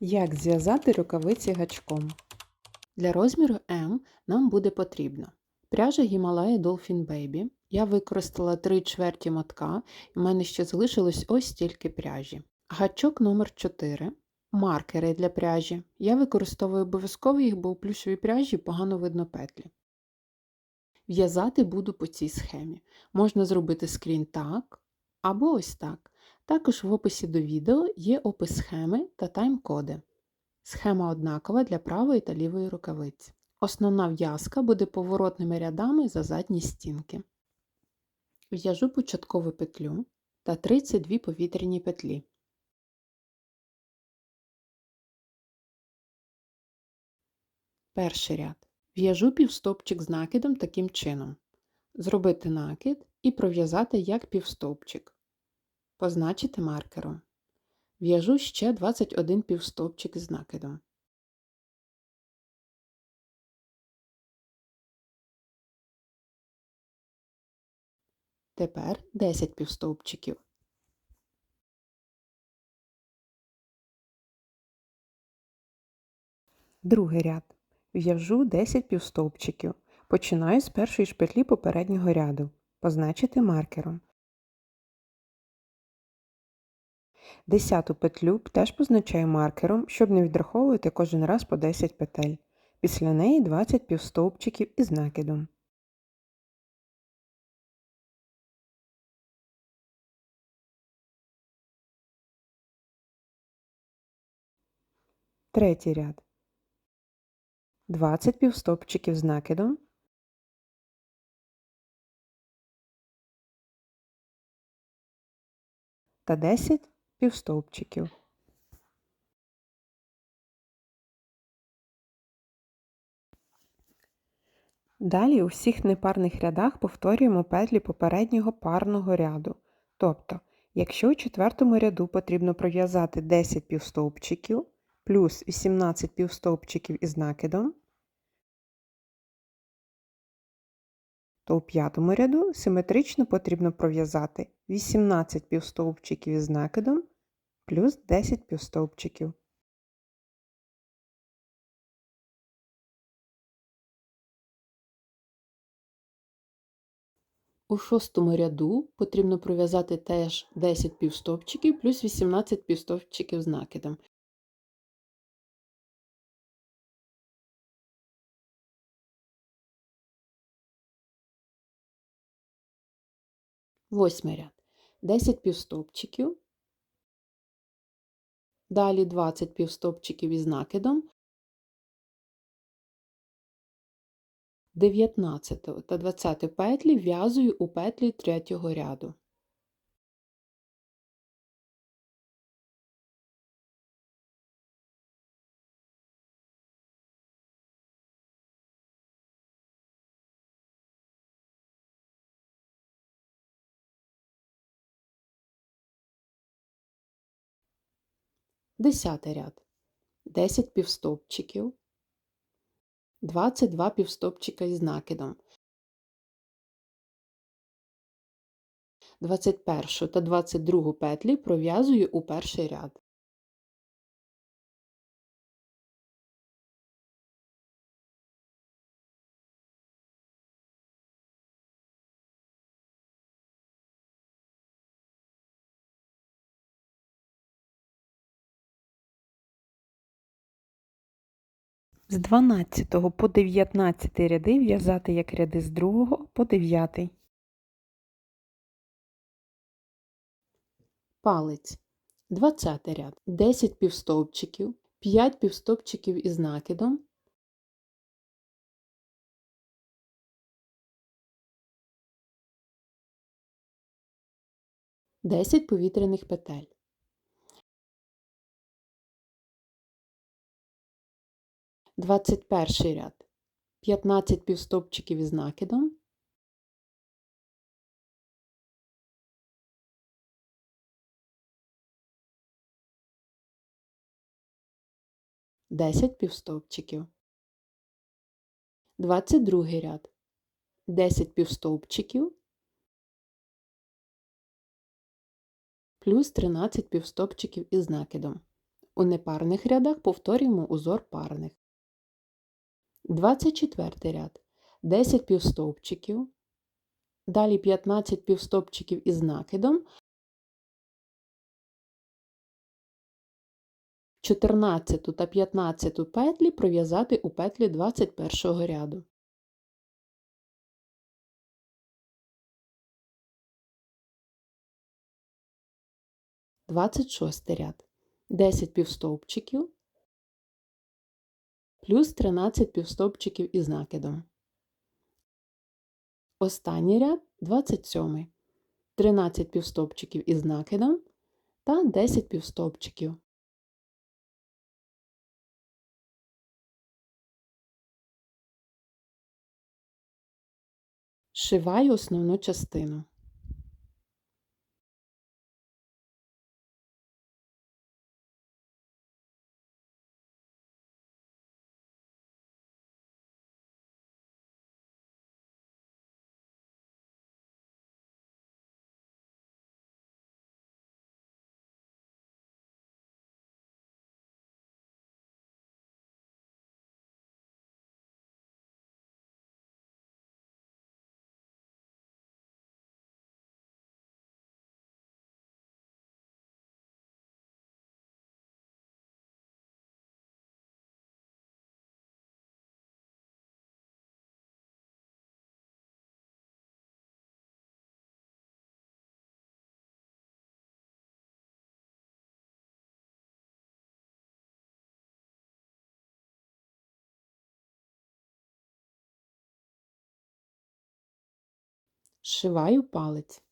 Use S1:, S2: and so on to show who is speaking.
S1: Як зв'язати рукавиці гачком? Для розміру М нам буде потрібно пряжа Himalaya Dolphin Baby. Я використала 3 чверті мотка, і в мене ще залишилось ось стільки пряжі. Гачок номер 4 маркери для пряжі. Я використовую обов'язково їх, бо у плюшовій пряжі погано видно петлі. В'язати буду по цій схемі. Можна зробити скрін так або ось так. Також в описі до відео є опис схеми та тайм-коди. Схема однакова для правої та лівої рукавиці. Основна в'язка буде поворотними рядами за задні стінки. В'яжу початкову петлю та 32 повітряні петлі. Перший ряд. В'яжу півстопчик з накидом таким чином. Зробити накид і пров'язати як півстовпчик. Позначити маркером. В'яжу ще 21 півстовпчик з накидом. Тепер 10 півстовпчиків. Другий ряд. В'яжу 10 півстовпчиків. Починаю з першої шпетлі попереднього ряду. Позначити маркером. Десяту петлю теж позначаю маркером, щоб не відраховувати кожен раз по 10 петель. Після неї 20 півстовпчиків із накидом. Третій ряд. 20 півстопчиків з накидом. Та 10 півстовпчиків. Далі у всіх непарних рядах повторюємо петлі попереднього парного ряду. Тобто, якщо у четвертому ряду потрібно пров'язати 10 півстовпчиків, плюс 18 півстовпчиків із накидом, то у п'ятому ряду симетрично потрібно пров'язати 18 півстовпчиків із накидом плюс 10 півстовпчиків. У шостому ряду потрібно пров'язати теж 10 півстовпчиків плюс 18 півстовпчиків з накидом. Восьмий ряд. 10 півстопчиків. Далі 20 півстопчиків із накидом. 19 та 20 петлі в'язую у петлі третього ряду. Десятий ряд. 10 півстопчиків, 22 півстопчика із накидом. 21 та 22 петлі пров'язую у перший ряд. З 12 по 19 ряди в'язати як ряди з 2 по 9. Палець. 20 ряд. 10 півстовпчиків, 5 півстовпчиків із накидом. Десять повітряних петель. 21 ряд, 15 півстопчиків із накидом, Десять півстовпчиків. 22 ряд. 10 півстовпчиків плюс 13 півстовпчиків із накидом. У непарних рядах повторюємо узор парних. 24 ряд. 10 півстовпчиків. Далі 15 півстовпчиків із накидом. 14 та 15 петлі пров'язати у петлі 21 ряду. Двадцять шостий ряд. 10 півстовпчиків плюс 13 півстовпчиків із накидом. Останній ряд 27. 13 півстовпчиків із накидом та 10 півстовпчиків. Шиваю основну частину. Зшиваю палець.